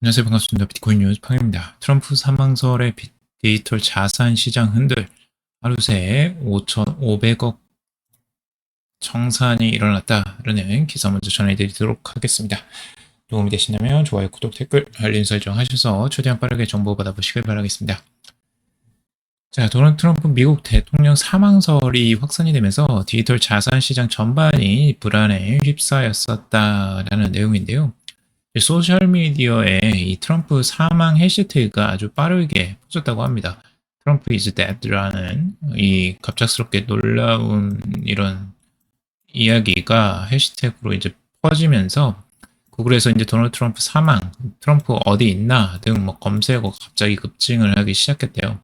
안녕하세요. 반갑습니다. 비트코인 뉴스 팡입니다. 트럼프 사망설의 비- 디지털 자산 시장 흔들 하루 새에 5,500억 청산이 일어났다라는 기사 먼저 전해드리도록 하겠습니다. 도움이 되신다면 좋아요, 구독, 댓글, 알림 설정 하셔서 최대한 빠르게 정보 받아보시길 바라겠습니다. 자, 도널드 트럼프 미국 대통령 사망설이 확산이 되면서 디지털 자산 시장 전반이 불안에 휩싸였었다라는 내용인데요. 소셜미디어에 이 트럼프 사망 해시태그가 아주 빠르게 퍼졌다고 합니다. 트럼프 is dead라는 이 갑작스럽게 놀라운 이런 이야기가 해시태그로 이제 퍼지면서 구글에서 이제 도널드 트럼프 사망, 트럼프 어디 있나 등 뭐 검색어 갑자기 급증을 하기 시작했대요.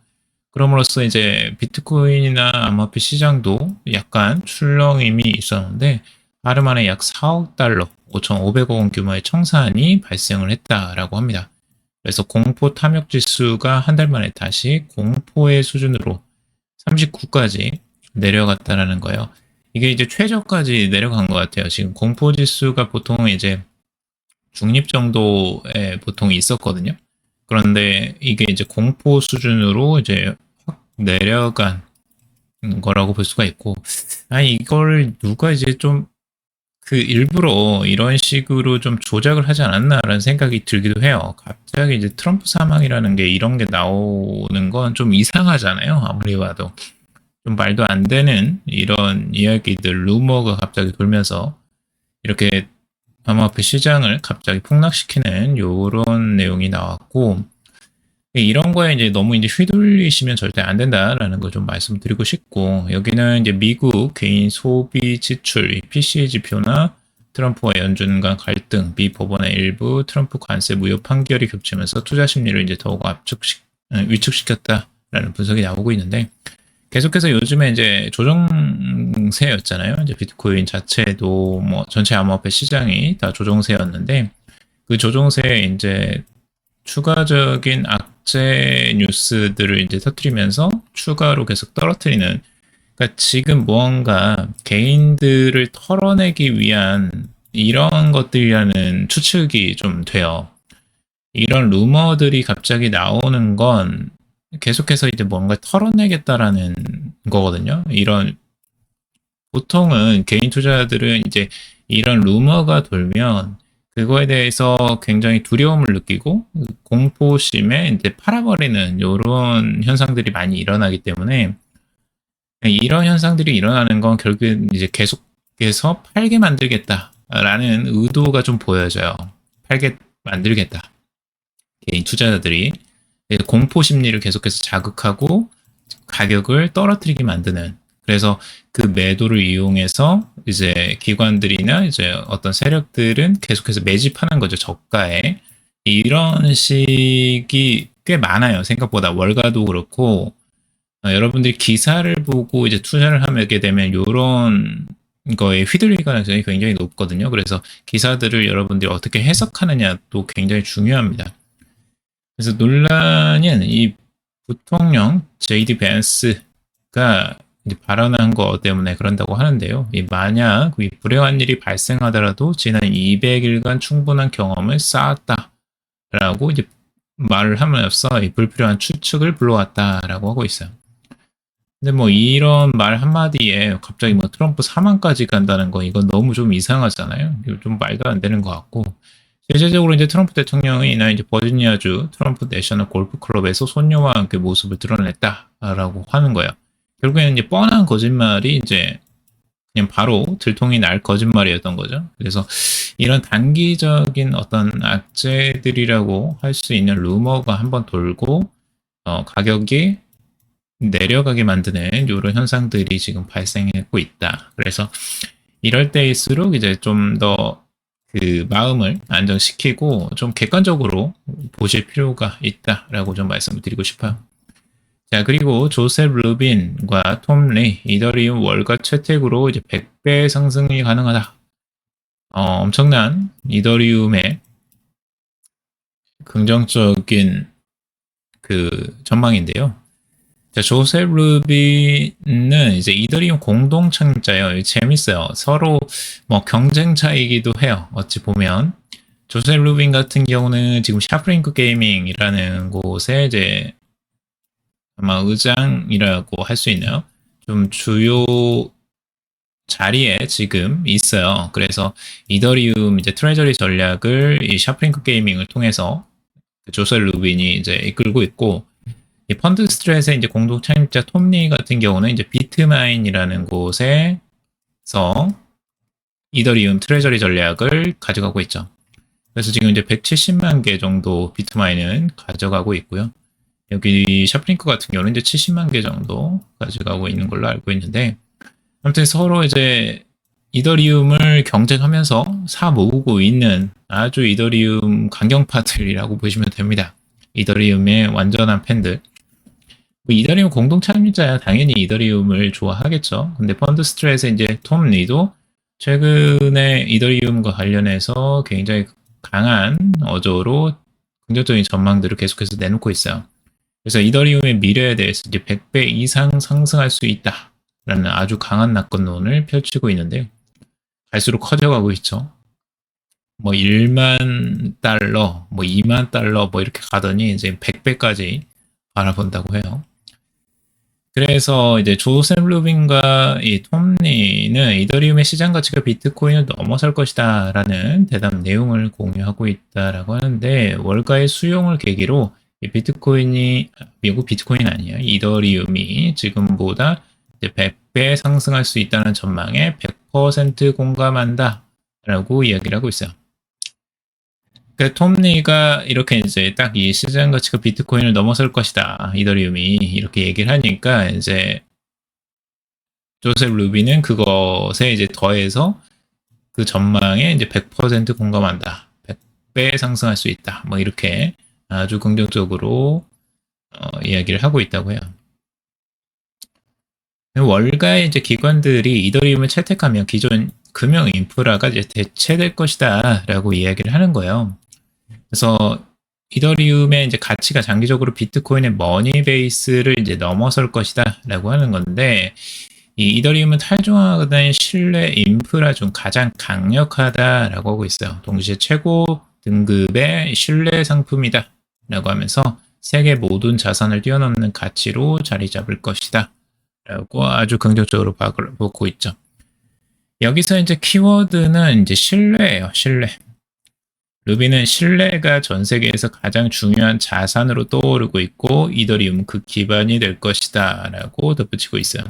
그럼으로써 이제 비트코인이나 암호화폐 시장도 약간 출렁임이 있었는데 하루 만에 약 4억 달러, 5,500억 원 규모의 청산이 발생을 했다라고 합니다. 그래서 공포 탐욕 지수가 한 달 만에 다시 공포의 수준으로 39까지 내려갔다라는 거예요. 이게 이제 최저까지 내려간 것 같아요. 지금 공포 지수가 보통 이제 중립 정도에 보통 있었거든요. 그런데 이게 이제 공포 수준으로 이제 확 내려간 거라고 볼 수가 있고, 아니, 이걸 누가 이제 좀 그 일부러 이런 식으로 좀 조작을 하지 않았나라는 생각이 들기도 해요. 갑자기 이제 트럼프 사망이라는 게 이런 게 나오는 건 좀 이상하잖아요. 아무리 봐도. 좀 말도 안 되는 이런 이야기들, 루머가 갑자기 돌면서 이렇게 암호화폐 시장을 갑자기 폭락시키는 요런 내용이 나왔고, 이런 거에 이제 너무 이제 휘둘리시면 절대 안 된다라는 거 좀 말씀드리고 싶고, 여기는 이제 미국 개인 소비 지출, PCE 지표나 트럼프와 연준 간 갈등, 미 법원의 일부 트럼프 관세 무효 판결이 겹치면서 투자 심리를 이제 더욱 압축시, 어, 위축시켰다라는 분석이 나오고 있는데, 계속해서 요즘에 이제 조정세였잖아요. 이제 비트코인 자체도 뭐 전체 암호화폐 시장이 다 조정세였는데, 그 조정세에 이제 추가적인 악 재 뉴스들을 이제 터뜨리면서 추가로 계속 떨어뜨리는 그러니까 지금 무언가 개인들을 털어내기 위한 이런 것들이라는 추측이 좀 돼요. 이런 루머들이 갑자기 나오는 건 계속해서 이제 뭔가 털어내겠다라는 거거든요. 이런 보통은 개인 투자자들은 이제 이런 루머가 돌면 그거에 대해서 굉장히 두려움을 느끼고 공포심에 이제 팔아버리는 이런 현상들이 많이 일어나기 때문에 이런 현상들이 일어나는 건 결국엔 이제 계속해서 팔게 만들겠다라는 의도가 좀 보여져요. 팔게 만들겠다. 개인 투자자들이 공포 심리를 계속해서 자극하고 가격을 떨어뜨리게 만드는 그래서 그 매도를 이용해서 이제 기관들이나 이제 어떤 세력들은 계속해서 매집하는 거죠 저가에. 이런 식이 꽤 많아요 생각보다. 월가도 그렇고. 어, 여러분들이 기사를 보고 이제 투자를 하게 되면 이런 거에 휘둘릴 가능성이 굉장히 높거든요. 그래서 기사들을 여러분들이 어떻게 해석하느냐도 굉장히 중요합니다. 그래서 논란은 이 부통령 제이디 벤스가 발언한 거 때문에 그런다고 하는데요. 이 만약 이 불행한 일이 발생하더라도 지난 200일간 충분한 경험을 쌓았다라고 말을 함으로써 이 불필요한 추측을 불러왔다라고 하고 있어요. 근데 뭐 이런 말 한마디에 갑자기 뭐 트럼프 사망까지 간다는 거 이건 너무 좀 이상하잖아요. 좀 말도 안 되는 것 같고 실제적으로 이제 트럼프 대통령이 나 이제 버지니아주 트럼프 내셔널 골프 클럽에서 손녀와 함께 모습을 드러냈다라고 하는 거예요. 결국에는 이제 뻔한 거짓말이 이제 그냥 바로 들통이 날 거짓말이었던 거죠. 그래서 이런 단기적인 어떤 악재들이라고 할 수 있는 루머가 한번 돌고 어, 가격이 내려가게 만드는 이런 현상들이 지금 발생하고 있다. 그래서 이럴 때일수록 이제 좀 더 그 마음을 안정시키고 좀 객관적으로 보실 필요가 있다라고 좀 말씀을 드리고 싶어요. 자, 그리고 조셉 루빈과 톰 리, 이더리움 월가 채택으로 이제 100배 상승이 가능하다. 어, 엄청난 이더리움의 긍정적인 그 전망인데요. 자, 조셉 루빈은 이제 이더리움 공동 창립자예요. 재밌어요. 서로 뭐 경쟁자이기도 해요. 어찌 보면. 조셉 루빈 같은 경우는 지금 샤프링크 게이밍이라는 곳에 이제 아마 의장이라고 할 수 있나요? 좀 주요 자리에 지금 있어요. 그래서 이더리움 이제 트레저리 전략을 이 샤프링크 게이밍을 통해서 그 조셉 루빈이 이제 이끌고 있고 이 펀드 스트레스의 이제 공동 창립자 톰리 같은 경우는 이제 비트마인이라는 곳에서 이더리움 트레저리 전략을 가져가고 있죠. 그래서 지금 이제 170만 개 정도 비트마인은 가져가고 있고요. 여기 샤프링크 같은 경우는 이제 70만 개 정도 가져가고 있는 걸로 알고 있는데 아무튼 서로 이제 이더리움을 경쟁하면서 사 모으고 있는 아주 이더리움 강경파들이라고 보시면 됩니다. 이더리움의 완전한 팬들. 뭐 이더리움 공동 창립자야 당연히 이더리움을 좋아하겠죠. 근데 펀드 스트레스의 이제 톰 리도 최근에 이더리움과 관련해서 굉장히 강한 어조로 긍정적인 전망들을 계속해서 내놓고 있어요. 그래서 이더리움의 미래에 대해서 이제 100배 이상 상승할 수 있다라는 아주 강한 낙관론을 펼치고 있는데요. 갈수록 커져가고 있죠. 뭐 1만 달러, 뭐 2만 달러 뭐 이렇게 가더니 이제 100배까지 바라본다고 해요. 그래서 이제 조셉 루빈과 이 톰리는 이더리움의 시장 가치가 비트코인을 넘어설 것이다라는 대담 내용을 공유하고 있다라고 하는데 월가의 수용을 계기로 이 비트코인이 미국 비트코인 아니에요. 이더리움이 지금보다 이제 100배 상승할 수 있다는 전망에 100% 공감한다라고 이야기를 하고 있어요. 그 톰리가 이렇게 이제 딱 이 시장 가치가 비트코인을 넘어설 것이다. 이더리움이 이렇게 얘기를 하니까 이제 조셉 루비는 그것에 이제 더해서 그 전망에 이제 100% 공감한다. 100배 상승할 수 있다. 뭐 이렇게 아주 긍정적으로 어, 이야기를 하고 있다고 해요. 월가의 이제 기관들이 이더리움을 채택하면 기존 금융 인프라가 이제 대체될 것이다라고 이야기를 하는 거예요. 그래서 이더리움의 이제 가치가 장기적으로 비트코인의 머니 베이스를 이제 넘어설 것이다라고 하는 건데 이 이더리움은 탈중화된 신뢰 인프라 중 가장 강력하다라고 하고 있어요. 동시에 최고 등급의 신뢰 상품이다. 라고 하면서 세계 모든 자산을 뛰어넘는 가치로 자리 잡을 것이다. 라고 아주 긍정적으로 보고 있죠. 여기서 이제 키워드는 이제 신뢰예요. 신뢰. 루비는 신뢰가 전 세계에서 가장 중요한 자산으로 떠오르고 있고 이더리움 그 기반이 될 것이다 라고 덧붙이고 있어요.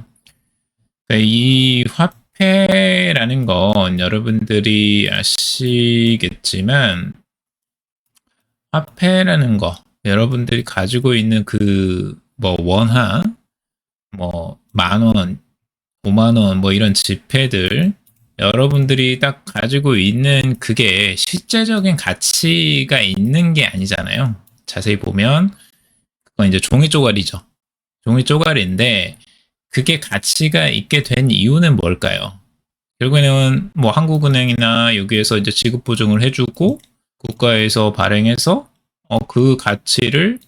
그러니까 이 화폐라는 건 여러분들이 아시겠지만 화폐라는 거 여러분들이 가지고 있는 그 뭐 원화 뭐 만원, 5만원 뭐 이런 지폐들 여러분들이 딱 가지고 있는 그게 실제적인 가치가 있는 게 아니잖아요. 자세히 보면 그건 이제 종이 쪼가리죠. 종이 쪼가리인데 그게 가치가 있게 된 이유는 뭘까요? 결국에는 뭐 한국은행이나 여기에서 이제 지급 보증을 해주고 국가에서 발행해서 어, 그 가치를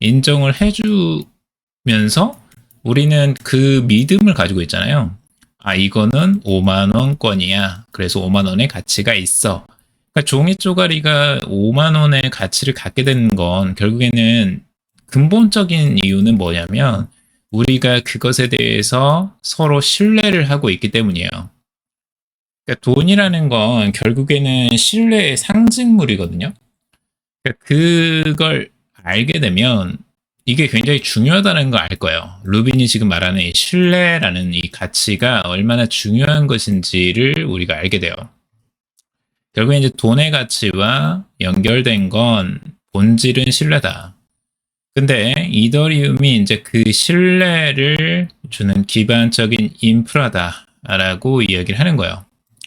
인정을 해주면서 우리는 그 믿음을 가지고 있잖아요. 아, 이거는 5만원권이야. 그래서 5만원의 가치가 있어. 그러니까 종이 쪼가리가 5만원의 가치를 갖게 되는 건 결국에는 근본적인 이유는 뭐냐면 우리가 그것에 대해서 서로 신뢰를 하고 있기 때문이에요. 그러니까 돈이라는 건 결국에는 신뢰의 상징물이거든요. 그러니까 그걸 알게 되면 이게 굉장히 중요하다는 걸 알 거예요. 루빈이 지금 말하는 이 신뢰라는 이 가치가 얼마나 중요한 것인지를 우리가 알게 돼요. 결국에 이제 돈의 가치와 연결된 건 본질은 신뢰다. 근데 이더리움이 이제 그 신뢰를 주는 기반적인 인프라다라고 이야기를 하는 거예요.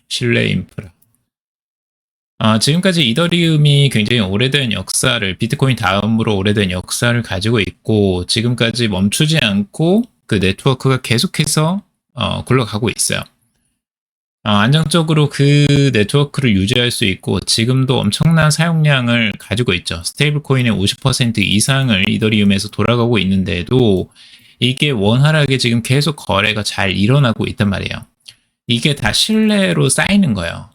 신뢰 인프라. 어, 지금까지 이더리움이 굉장히 오래된 역사를 비트코인 다음으로 오래된 역사를 가지고 있고 지금까지 멈추지 않고 그 네트워크가 계속해서 어, 굴러가고 있어요. 어, 안정적으로 그 네트워크를 유지할 수 있고 지금도 엄청난 사용량을 가지고 있죠. 스테이블 코인의 50% 이상을 이더리움에서 돌아가고 있는데도 이게 원활하게 지금 계속 거래가 잘 일어나고 있단 말이에요. 이게 다 신뢰로 쌓이는 거예요.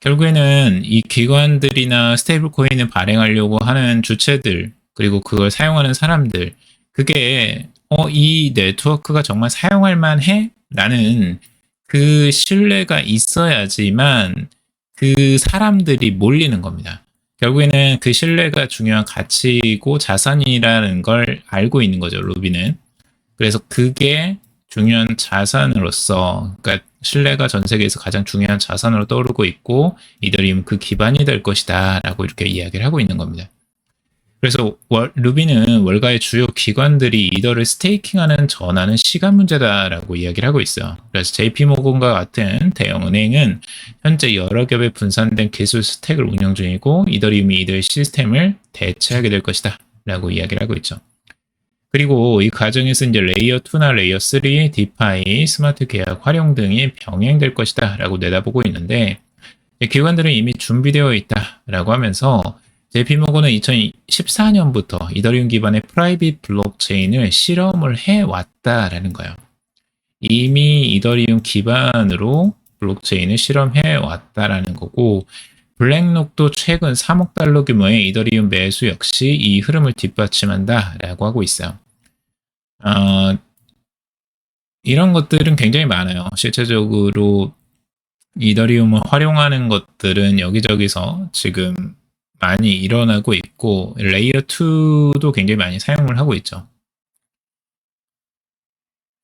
결국에는 이 기관들이나 스테이블 코인을 발행하려고 하는 주체들, 그리고 그걸 사용하는 사람들, 그게, 어, 이 네트워크가 정말 사용할 만해? 라는 그 신뢰가 있어야지만 그 사람들이 몰리는 겁니다. 결국에는 그 신뢰가 중요한 가치고 자산이라는 걸 알고 있는 거죠, 루비는. 그래서 그게 중요한 자산으로서, 그러니까 신뢰가 전 세계에서 가장 중요한 자산으로 떠오르고 있고, 이더리움 그 기반이 될 것이다, 라고 이렇게 이야기를 하고 있는 겁니다. 그래서 월, 루비는 월가의 주요 기관들이 이더를 스테이킹하는 전환은 시간 문제다라고 이야기를 하고 있어요. 그래서 JP모건과 같은 대형 은행은 현재 여러 겹에 분산된 기술 스택을 운영 중이고 이더리움이 이들 시스템을 대체하게 될 것이다 라고 이야기를 하고 있죠. 그리고 이 과정에서 이제 레이어 2나 레이어 3, 디파이, 스마트 계약 활용 등이 병행될 것이다 라고 내다보고 있는데 기관들은 이미 준비되어 있다 라고 하면서 JP모건은 2014년부터 이더리움 기반의 프라이빗 블록체인을 실험을 해왔다라는 거예요. 이미 이더리움 기반으로 블록체인을 실험해 왔다라는 거고 블랙록도 최근 3억 달러 규모의 이더리움 매수 역시 이 흐름을 뒷받침한다라고 하고 있어요. 어, 이런 것들은 굉장히 많아요. 실제적으로 이더리움을 활용하는 것들은 여기저기서 지금 많이 일어나고 있고 레이어 2도 굉장히 많이 사용을 하고 있죠.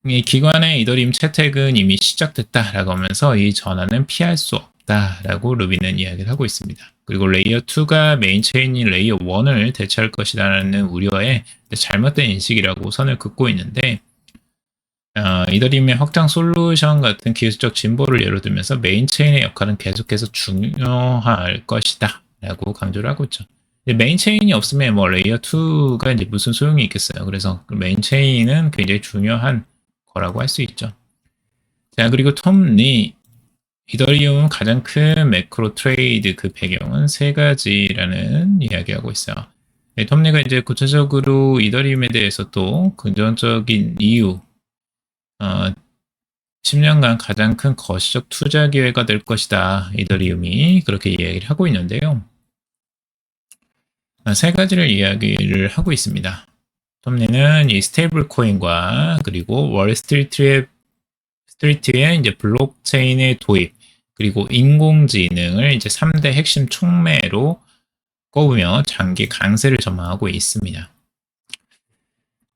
이 기관의 이더리움 채택은 이미 시작됐다라고 하면서 이 전환은 피할 수 없다 라고 루비는 이야기를 하고 있습니다. 그리고 레이어 2가 메인 체인인 레이어 1을 대체할 것이라는 우려에 잘못된 인식이라고 선을 긋고 있는데 어, 이더리움의 확장 솔루션 같은 기술적 진보를 예로 들면서 메인 체인의 역할은 계속해서 중요할 것이다. 라고 강조를 하고 있죠. 메인 체인이 없으면 뭐 레이어 2가 이제 무슨 소용이 있겠어요. 그래서 그 메인 체인은 굉장히 중요한 거라고 할 수 있죠. 자, 그리고 톰 리 이더리움 가장 큰 매크로 트레이드 그 배경은 세 가지라는 이야기하고 있어요. 네, 톰리가 이제 구체적으로 이더리움에 대해서 또 긍정적인 이유, 어, 10년간 가장 큰 거시적 투자 기회가 될 것이다. 이더리움이 그렇게 이야기를 하고 있는데요. 아, 세 가지를 이야기를 하고 있습니다. 톰리는 이 스테이블 코인과 그리고 월스트리트의 스트리트의 이제 블록체인의 도입 그리고 인공지능을 이제 3대 핵심 촉매로 꼽으며 장기 강세를 전망하고 있습니다.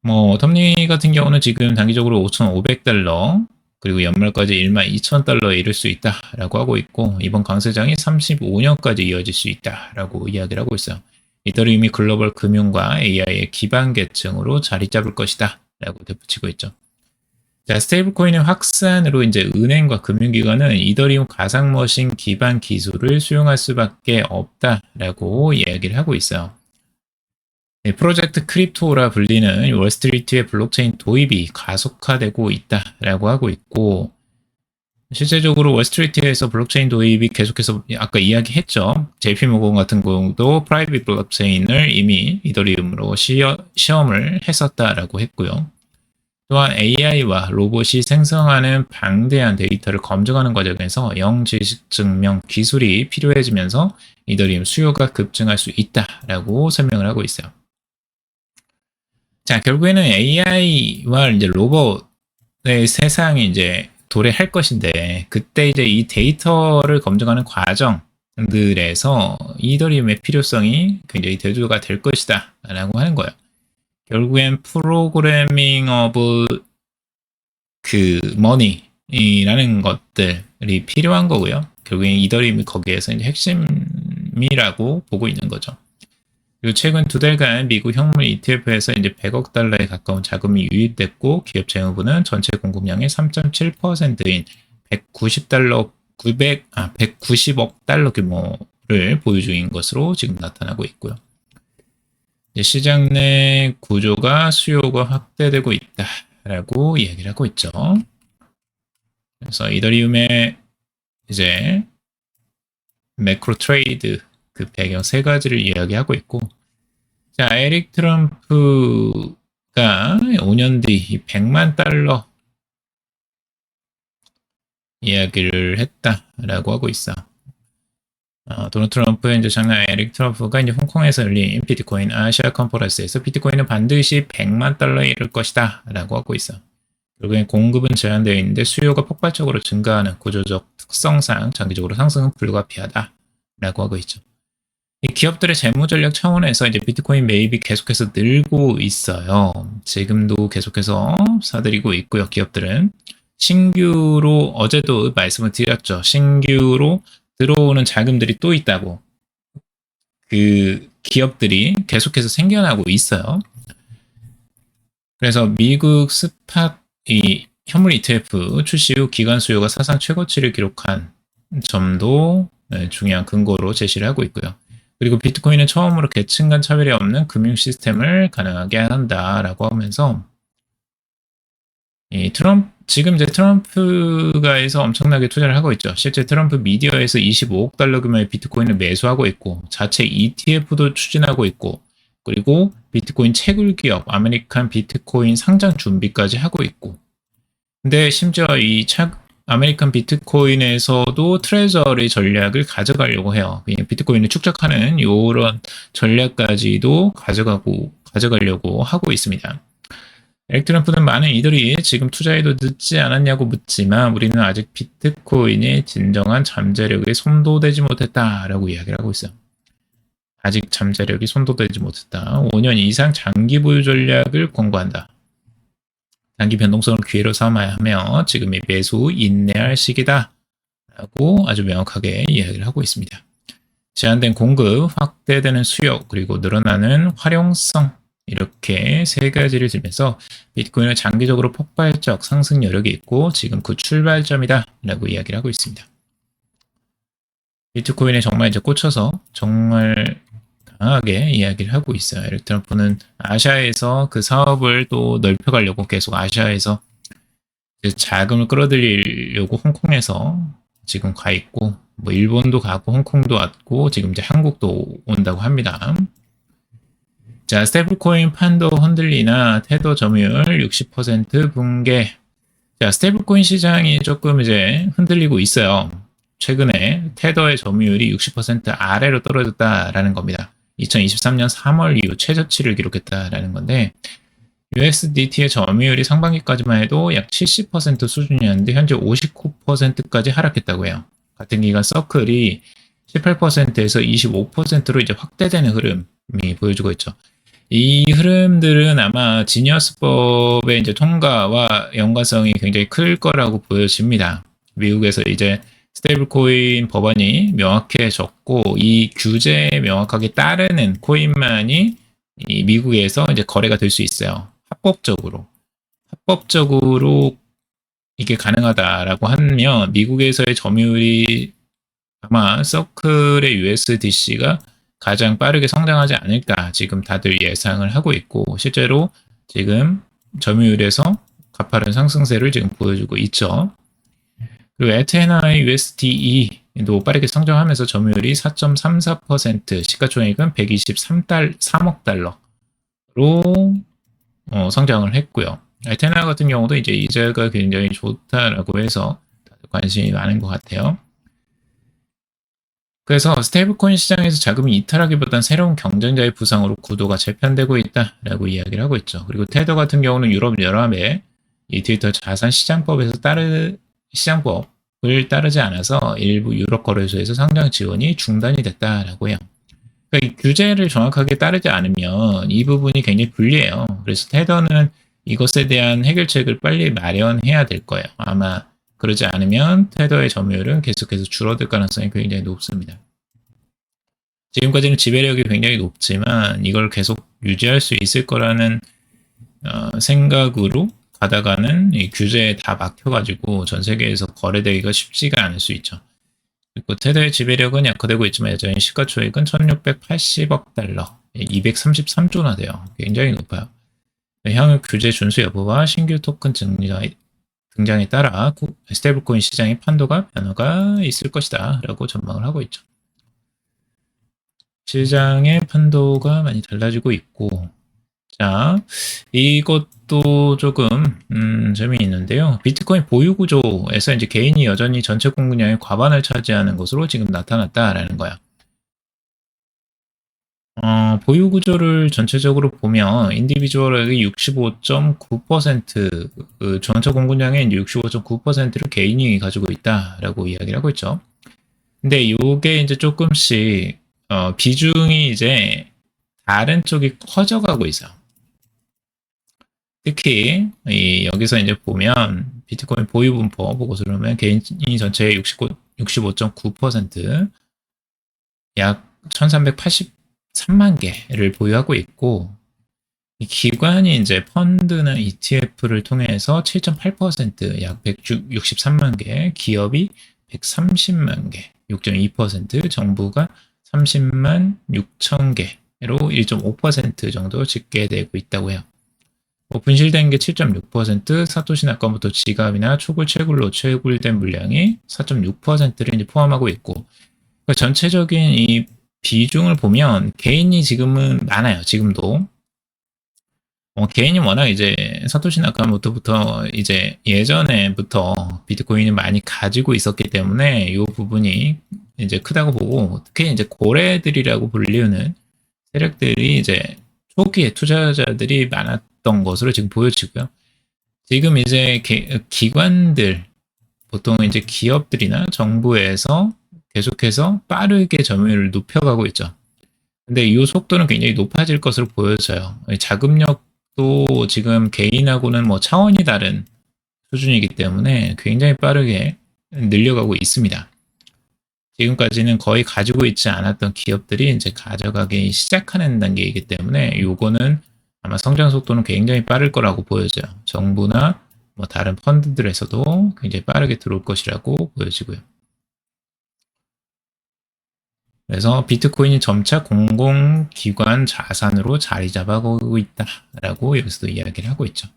뭐 톰리 같은 경우는 지금 단기적으로 5,500달러 그리고 연말까지 1만 2천 달러에 이를 수 있다라고 하고 있고 이번 강세장이 35년까지 이어질 수 있다라고 이야기를 하고 있어요. 이더리움이 글로벌 금융과 AI의 기반 계층으로 자리 잡을 것이다 라고 덧붙이고 있죠. 자, 스테이블 코인의 확산으로 이제 은행과 금융기관은 이더리움 가상머신 기반 기술을 수용할 수밖에 없다라고 이야기를 하고 있어요. 네, 프로젝트 크립토라 불리는 월스트리트의 블록체인 도입이 가속화되고 있다라고 하고 있고 실제적으로 월스트리트에서 블록체인 도입이 계속해서 아까 이야기했죠. JP모건 같은 경우도 프라이빗 블록체인을 이미 이더리움으로 시험을 했었다라고 했고요. 또한 AI와 로봇이 생성하는 방대한 데이터를 검증하는 과정에서 영지식 증명 기술이 필요해지면서 이더리움 수요가 급증할 수 있다라고 설명을 하고 있어요. 자, 결국에는 AI와 이제 로봇의 세상이 이제 도래할 것인데 그때 이제 이 데이터를 검증하는 과정들에서 이더리움의 필요성이 굉장히 대두가 될 것이다 라고 하는 거예요. 결국엔 프로그래밍 오브 그 머니라는 것들이 필요한 거고요. 결국엔 이더리움이 거기에서 이제 핵심이라고 보고 있는 거죠. 그리고 최근 두 달간 미국 현물 ETF에서 이제 100억 달러에 가까운 자금이 유입됐고 기업 재무부는 전체 공급량의 3.7%인 190달러 900, 아, 190억 달러 규모를 보유 중인 것으로 지금 나타나고 있고요. 시장 내 구조가 수요가 확대되고 있다라고 이야기를 하고 있죠. 그래서 이더리움의 이제 매크로 트레이드 그 배경 세 가지를 이야기하고 있고 자 에릭 트럼프가 5년 뒤 100만 달러 이야기를 했다라고 하고 있어. 어, 도널드 트럼프 이제 장남 에릭 트럼프가 이제 홍콩에서 열린 비트코인 아시아 컨퍼런스에서 비트코인은 반드시 100만 달러에 이를 것이다 라고 하고 있어. 결국엔 공급은 제한되어 있는데 수요가 폭발적으로 증가하는 구조적 특성상 장기적으로 상승은 불가피하다 라고 하고 있죠. 이 기업들의 재무 전략 차원에서 이제 비트코인 매입이 계속해서 늘고 있어요. 지금도 계속해서 사들이고 있고요. 기업들은 신규로 어제도 말씀을 드렸죠. 신규로 들어오는 자금들이 또 있다고. 그 기업들이 계속해서 생겨나고 있어요. 그래서 미국 스팟 이 현물 ETF 출시 후 기간 수요가 사상 최고치를 기록한 점도 네, 중요한 근거로 제시를 하고 있고요. 그리고 비트코인은 처음으로 계층 간 차별이 없는 금융 시스템을 가능하게 한다라고 하면서 이 트럼프 지금 이제 트럼프가 해서 엄청나게 투자를 하고 있죠. 실제 트럼프 미디어에서 25억 달러 규모의 비트코인을 매수하고 있고 자체 ETF도 추진하고 있고 그리고 비트코인 채굴 기업 아메리칸 비트코인 상장 준비까지 하고 있고 근데 심지어 이 차, 아메리칸 비트코인에서도 트레저리 전략을 가져가려고 해요. 비트코인을 축적하는 이런 전략까지도 가져가고 가져가려고 하고 있습니다. 에릭 트럼프는 많은 이들이 지금 투자해도 늦지 않았냐고 묻지만 우리는 아직 비트코인의 진정한 잠재력에 손도대지 못했다라고 이야기를 하고 있어요. 아직 잠재력이 손도대지 못했다. 5년 이상 장기 보유 전략을 권고한다. 단기 변동성을 기회로 삼아야 하며 지금이 매수 인내할 시기다. 라고 아주 명확하게 이야기를 하고 있습니다. 제한된 공급, 확대되는 수요, 그리고 늘어나는 활용성 이렇게 세 가지를 들면서 비트코인은 장기적으로 폭발적 상승 여력이 있고 지금 그 출발점이다 라고 이야기를 하고 있습니다. 비트코인에 정말 이제 꽂혀서 정말 강하게 이야기를 하고 있어요. 에릭 트럼프는 아시아에서 그 사업을 또 넓혀가려고 계속 아시아에서 자금을 끌어들이려고 홍콩에서 지금 가 있고 뭐 일본도 가고 홍콩도 왔고 지금 이제 한국도 온다고 합니다. 자, 스테이블코인 판도 흔들리나 테더 점유율 60% 붕괴. 자, 스테이블코인 시장이 조금 이제 흔들리고 있어요. 최근에 테더의 점유율이 60% 아래로 떨어졌다라는 겁니다. 2023년 3월 이후 최저치를 기록했다라는 건데 USDT의 점유율이 상반기까지만 해도 약 70% 수준이었는데 현재 59%까지 하락했다고 해요. 같은 기간 서클이 18%에서 25%로 이제 확대되는 흐름이 보여주고 있죠. 이 흐름들은 아마 지니어스법의 이제 통과와 연관성이 굉장히 클 거라고 보여집니다. 미국에서 이제 스테이블 코인 법안이 명확해졌고 이 규제에 명확하게 따르는 코인만이 이 미국에서 이제 거래가 될 수 있어요. 합법적으로. 합법적으로 이게 가능하다라고 하면 미국에서의 점유율이 아마 서클의 USDC가 가장 빠르게 성장하지 않을까 지금 다들 예상을 하고 있고 실제로 지금 점유율에서 가파른 상승세를 지금 보여주고 있죠. 그리고 에테나의 USDE도 빠르게 성장하면서 점유율이 4.34%, 시가총액은 123달 3억 달러로 어, 성장을 했고요. 에테나 같은 경우도 이제 이자가 굉장히 좋다라고 해서 관심이 많은 것 같아요. 그래서 스테이블코인 시장에서 자금이 이탈하기보단 새로운 경쟁자의 부상으로 구도가 재편되고 있다라고 이야기를 하고 있죠. 그리고 테더 같은 경우는 유럽 연합의 이 트위터 자산 시장법에서 따르 시장법을 따르지 않아서 일부 유럽 거래소에서 상장 지원이 중단이 됐다라고 해요. 그러니까 규제를 정확하게 따르지 않으면 이 부분이 굉장히 불리해요. 그래서 테더는 이것에 대한 해결책을 빨리 마련해야 될 거예요. 아마 그러지 않으면 테더의 점유율은 계속해서 줄어들 가능성이 굉장히 높습니다. 지금까지는 지배력이 굉장히 높지만 이걸 계속 유지할 수 있을 거라는 어, 생각으로 가다가는 이 규제에 다 막혀가지고 전 세계에서 거래되기가 쉽지가 않을 수 있죠. 그리고 테더의 지배력은 약화되고 있지만 여전히 시가총액은 1680억 달러, 233조나 돼요. 굉장히 높아요. 향후 규제 준수 여부와 신규 토큰 등장에, 등장에 따라 스테이블코인 시장의 판도가 변화가 있을 것이다 라고 전망을 하고 있죠. 시장의 판도가 많이 달라지고 있고 자, 이것도 조금 음, 재미있는데요. 비트코인 보유 구조에서 이제 개인이 여전히 전체 공급량의 과반을 차지하는 것으로 지금 나타났다라는 거야. 어, 보유 구조를 전체적으로 보면 인디비주얼에게 65.9%, 그 전체 공급량의 65.9%를 개인이 가지고 있다라고 이야기를 하고 있죠. 근데 이게 이제 조금씩 어, 비중이 이제 다른 쪽이 커져가고 있어요. 특히 이 여기서 이제 보면 비트코인 보유 분포 보고서를 보면 개인이 전체의 69, 65.9%약 1383만 개를 보유하고 있고 이 기관이 이제 펀드나 ETF를 통해서 7.8%약 163만 개, 기업이 130만 개, 6.2%, 정부가 30만 6천 개로 1.5% 정도 집계되고 있다고 해요. 뭐 분실된 게 7.6%, 사토시 나카모토 지갑이나 초굴 채굴로 채굴된 물량이 4.6%를 이제 포함하고 있고, 그러니까 전체적인 이 비중을 보면 개인이 지금은 많아요. 지금도. 어, 개인이 워낙 이제 사토시 나카모토부터 이제 예전에부터 비트코인을 많이 가지고 있었기 때문에 이 부분이 이제 크다고 보고 특히 이제 고래들이라고 불리우는 세력들이 이제 초기에 투자자들이 많았던 것으로 지금 보여지고요. 지금 이제 기관들 보통 이제 기업들이나 정부에서 계속해서 빠르게 점유율을 높여가고 있죠. 근데 이 속도는 굉장히 높아질 것으로 보여져요. 자금력도 지금 개인하고는 뭐 차원이 다른 수준이기 때문에 굉장히 빠르게 늘려가고 있습니다. 지금까지는 거의 가지고 있지 않았던 기업들이 이제 가져가기 시작하는 단계이기 때문에 요거는 아마 성장 속도는 굉장히 빠를 거라고 보여져요. 정부나 뭐 다른 펀드들에서도 굉장히 빠르게 들어올 것이라고 보여지고요. 그래서 비트코인이 점차 공공기관 자산으로 자리 잡아가고 있다라고 여기서도 이야기를 하고 있죠.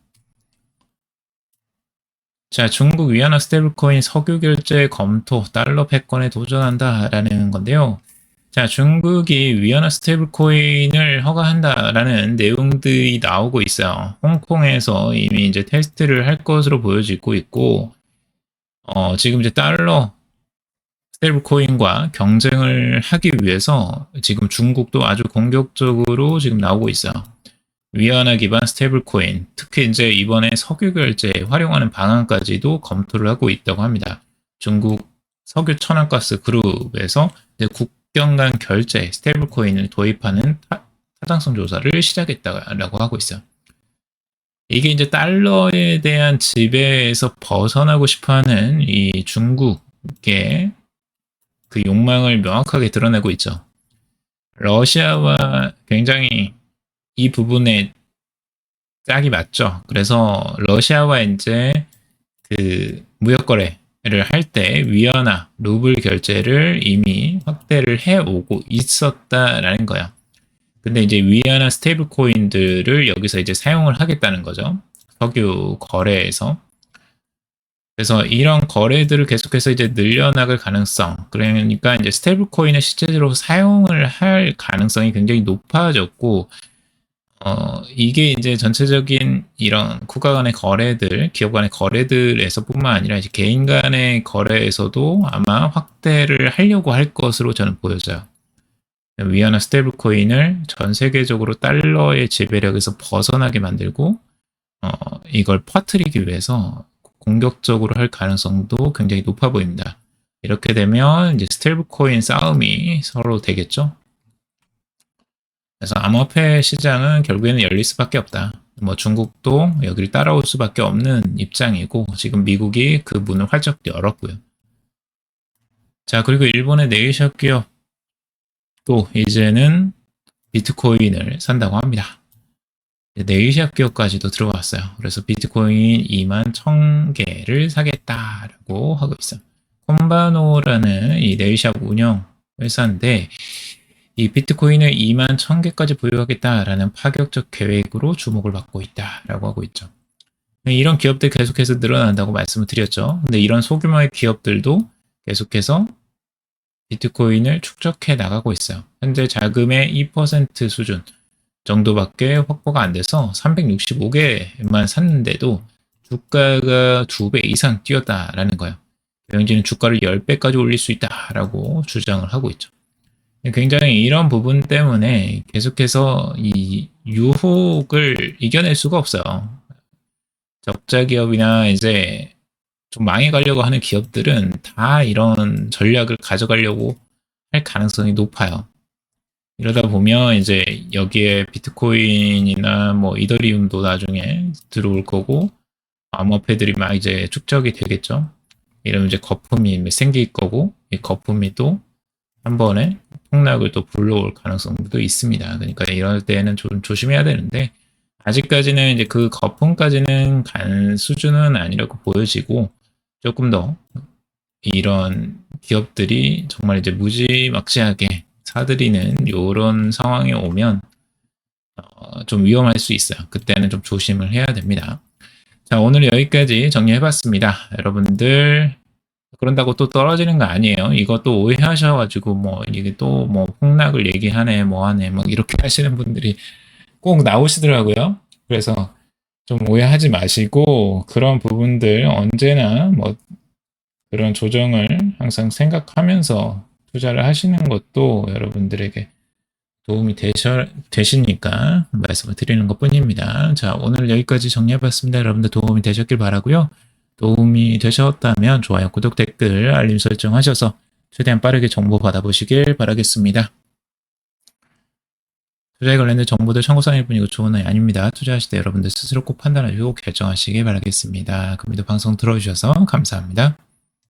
자, 중국 위안화 스테이블코인 석유 결제 검토 달러 패권에 도전한다라는 건데요. 자, 중국이 위안화 스테이블코인을 허가한다라는 내용들이 나오고 있어요. 홍콩에서 이미 이제 테스트를 할 것으로 보여지고 있고, 어, 지금 이제 달러 스테이블코인과 경쟁을 하기 위해서 지금 중국도 아주 공격적으로 지금 나오고 있어요. 위안화 기반 스테이블 코인, 특히 이제 이번에 석유 결제에 활용하는 방안까지도 검토를 하고 있다고 합니다. 중국 석유 천연가스 그룹에서 국경 간 결제 스테이블 코인을 도입하는 타, 타당성 조사를 시작했다고 하고 있어요. 이게 이제 달러에 대한 지배에서 벗어나고 싶어하는 이 중국의 그 욕망을 명확하게 드러내고 있죠. 러시아와 굉장히 이 부분에 짝이 맞죠. 그래서 러시아와 이제 그 무역 거래를 할 때 위안화, 루블 결제를 이미 확대를 해 오고 있었다라는 거야. 근데 이제 위안화 스테이블 코인들을 여기서 이제 사용을 하겠다는 거죠. 석유 거래에서. 그래서 이런 거래들을 계속해서 이제 늘려나갈 가능성, 그러니까 이제 스테이블 코인을 실제로 사용을 할 가능성이 굉장히 높아졌고, 어, 이게 이제 전체적인 이런 국가 간의 거래들, 기업 간의 거래들에서 뿐만 아니라 이제 개인 간의 거래에서도 아마 확대를 하려고 할 것으로 저는 보여져요. 위안화 스테이블 코인을 전 세계적으로 달러의 지배력에서 벗어나게 만들고, 어, 이걸 퍼뜨리기 위해서 공격적으로 할 가능성도 굉장히 높아 보입니다. 이렇게 되면 이제 스테이블 코인 싸움이 서로 되겠죠. 그래서 암호화폐 시장은 결국에는 열릴 수밖에 없다. 뭐 중국도 여기를 따라올 수밖에 없는 입장이고 지금 미국이 그 문을 활짝 열었고요. 자 그리고 일본의 네이셔 기업 또 이제는 비트코인을 산다고 합니다. 네이시아 기업까지도 들어왔어요. 그래서 비트코인 2만 1000개를 사겠다라고 하고 있어요. 콤바노라는 이 네이시아 운영 회사인데 이 비트코인을 2만 1000개까지 보유하겠다라는 파격적 계획으로 주목을 받고 있다라고 하고 있죠. 이런 기업들 계속해서 늘어난다고 말씀을 드렸죠. 근데 이런 소규모의 기업들도 계속해서 비트코인을 축적해 나가고 있어요. 현재 자금의 2% 수준, 정도밖에 확보가 안 돼서 365개만 샀는데도 주가가 두 배 이상 뛰었다라는 거예요. 경영진은 주가를 10배까지 올릴 수 있다라고 주장을 하고 있죠. 굉장히 이런 부분 때문에 계속해서 이 유혹을 이겨낼 수가 없어요. 적자 기업이나 이제 좀 망해가려고 하는 기업들은 다 이런 전략을 가져가려고 할 가능성이 높아요. 이러다 보면 이제 여기에 비트코인이나 뭐 이더리움도 나중에 들어올 거고 암호화폐들이 막 이제 축적이 되겠죠. 이러면 이제 거품이 생길 거고 이 거품이 또 한 번에 폭락을 또 불러올 가능성도 있습니다. 그러니까 이럴 때는 좀 조심해야 되는데 아직까지는 이제 그 거품까지는 간 수준은 아니라고 보여지고 조금 더 이런 기업들이 정말 이제 무지막지하게 사들이는 이런 상황이 오면 어, 좀 위험할 수 있어요. 그때는 좀 조심을 해야 됩니다. 자, 오늘 여기까지 정리해봤습니다. 여러분들 그런다고 또 떨어지는 거 아니에요. 이것도 오해하셔가지고 뭐 이게 또 뭐 폭락을 얘기하네 뭐 하네 막 이렇게 하시는 분들이 꼭 나오시더라고요. 그래서 좀 오해하지 마시고 그런 부분들 언제나 뭐 그런 조정을 항상 생각하면서 투자를 하시는 것도 여러분들에게 도움이 되셔, 되시니까 말씀을 드리는 것 뿐입니다. 자, 오늘 여기까지 정리해봤습니다. 여러분들 도움이 되셨길 바라고요 도움이 되셨다면 좋아요, 구독, 댓글, 알림 설정 하셔서 최대한 빠르게 정보 받아보시길 바라겠습니다. 투자에 관련된 정보들 참고사항일 뿐이고 조언은 아닙니다. 투자하실 때 여러분들 스스로 꼭 판단하시고 결정하시길 바라겠습니다. 그럼에도 방송 들어주셔서 감사합니다.